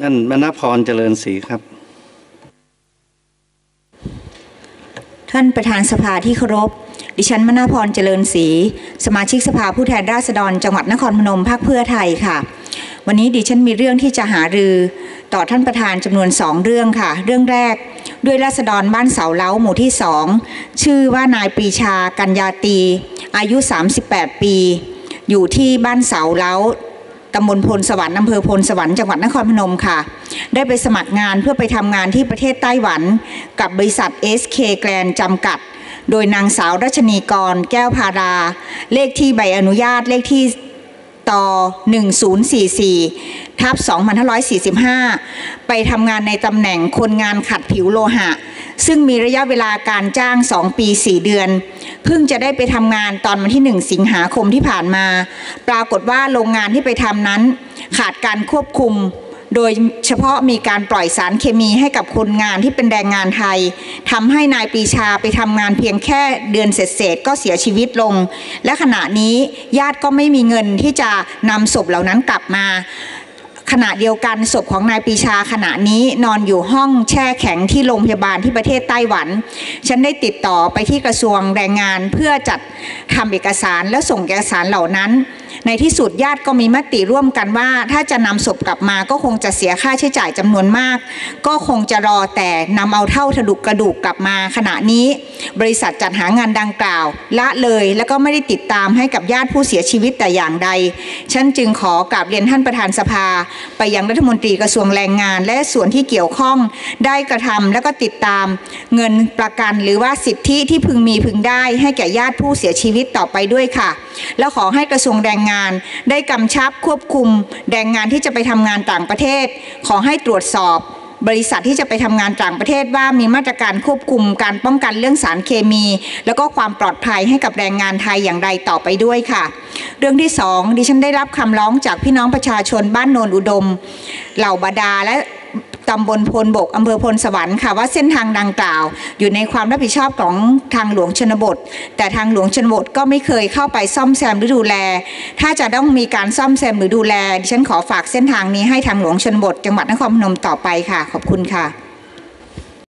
ท่านมณพรเจริญศรีครับ ท่านประธานสภาที่เคารพ ดิฉันมนาพรเจริญศรีสมาชิกสภาผู้แทนราษฎร จังหวัดนครพนมพรรคเพื่อไทยค่ะ วันนี้ดิฉันมีเรื่องที่จะหารือต่อท่านประธานจำนวนสองเรื่องค่ะ เรื่องแรกด้วยราษฎรบ้านเสาเล้าหมู่ที่สองชื่อว่านายปรีชากัญญาตี อายุ 38 ปี อยู่ที่บ้านเสาเล้า ตำบลพลสวรรค์อำเภอพลสวรรค์จังหวัดนครพนมค่ะ ได้ไปสมัครงานเพื่อไปทำงานที่ประเทศไต้หวัน กับบริษัท SK Grand จำกัด โดยนางสาวรัชนีกร แก้วพารา เลขที่ใบอนุญาตเลขที่ต่อ1044ทับ2545 ไปทำงานในตำแหน่งคนงานขัดผิวโลหะ ซึ่งมีระยะเวลาการจ้าง 2 ปี 4 เดือน เพิ่งจะได้ไปทำงานตอนวันที่1สิงหาคมที่ผ่านมา ปรากฏว่าโรงงานที่ไปทำนั้น ขาดการควบคุม โดยเฉพาะมีการปล่อยสารเคมีให้กับคนงานที่เป็นแรงงานไทยทำให้นายปีชาไปทำงานเพียงแค่เดือนเศษๆก็เสียชีวิตลง และขณะนี้ญาติก็ไม่มีเงินที่จะนำศพเหล่านั้นกลับมา ขณะเดียวกันศพของนายปีชาขณะนี้นอนอยู่ห้องแช่แข็งที่โรงพยาบาลที่ประเทศไต้หวัน ฉันได้ติดต่อไปที่กระทรวงแรงงานเพื่อจัดทำเอกสารและส่งเอกสารเหล่านั้น ในที่สุดญาติก็มีมติร่วมกันว่า ถ้าจะนำศพกลับมาก็คงจะเสียค่าใช้จ่ายจำนวนมาก ก็คงจะรอแต่นำเอาเท่าถดุกกระดูกกลับมาขณะนี้ บริษัทจัดหางานดังกล่าว ละเลยแล้วก็ไม่ได้ติดตามให้กับญาติผู้เสียชีวิตแต่อย่างใด ฉันจึงขอกราบเรียนท่านประธานสภาไปยังรัฐมนตรีกระทรวงแรงงาน และส่วนที่เกี่ยวข้องได้กระทำและก็ติดตามเงินประกันหรือว่าสิทธิที่พึงมีพึงได้ให้แก่ญาติผู้เสียชีวิตต่อไปด้วยค่ะ แล้วขอให้กระทรวงแรงงาน ได้กำชับควบคุมแรงงานที่จะไปทำงานต่างประเทศ ขอให้ตรวจสอบ บริษัทที่จะไปทำงานต่างประเทศว่ามีมาตรการควบคุมการป้องกันเรื่องสารเคมี แล้วก็ความปลอดภัยให้กับแรงงานไทยอย่างไรต่อไปด้วยค่ะ เรื่องที่สองดิฉันได้รับคำร้องจากพี่น้องประชาชนบ้านโนนอุดม เหล่าบาดาและ ตำบลพลบกอำเภอพลสวรรค์ค่ะว่าเส้นทางดังกล่าว อยู่ในความรับผิดชอบของทางหลวงชนบท แต่ทางหลวงชนบทก็ไม่เคยเข้าไปซ่อมแซมหรือดูแล ถ้าจะต้องมีการซ่อมแซมหรือดูแลดิฉันขอฝากเส้นทางนี้ให้ทางหลวงชนบท จังหวัดนครพนมต่อไปค่ะ ขอบคุณค่ะ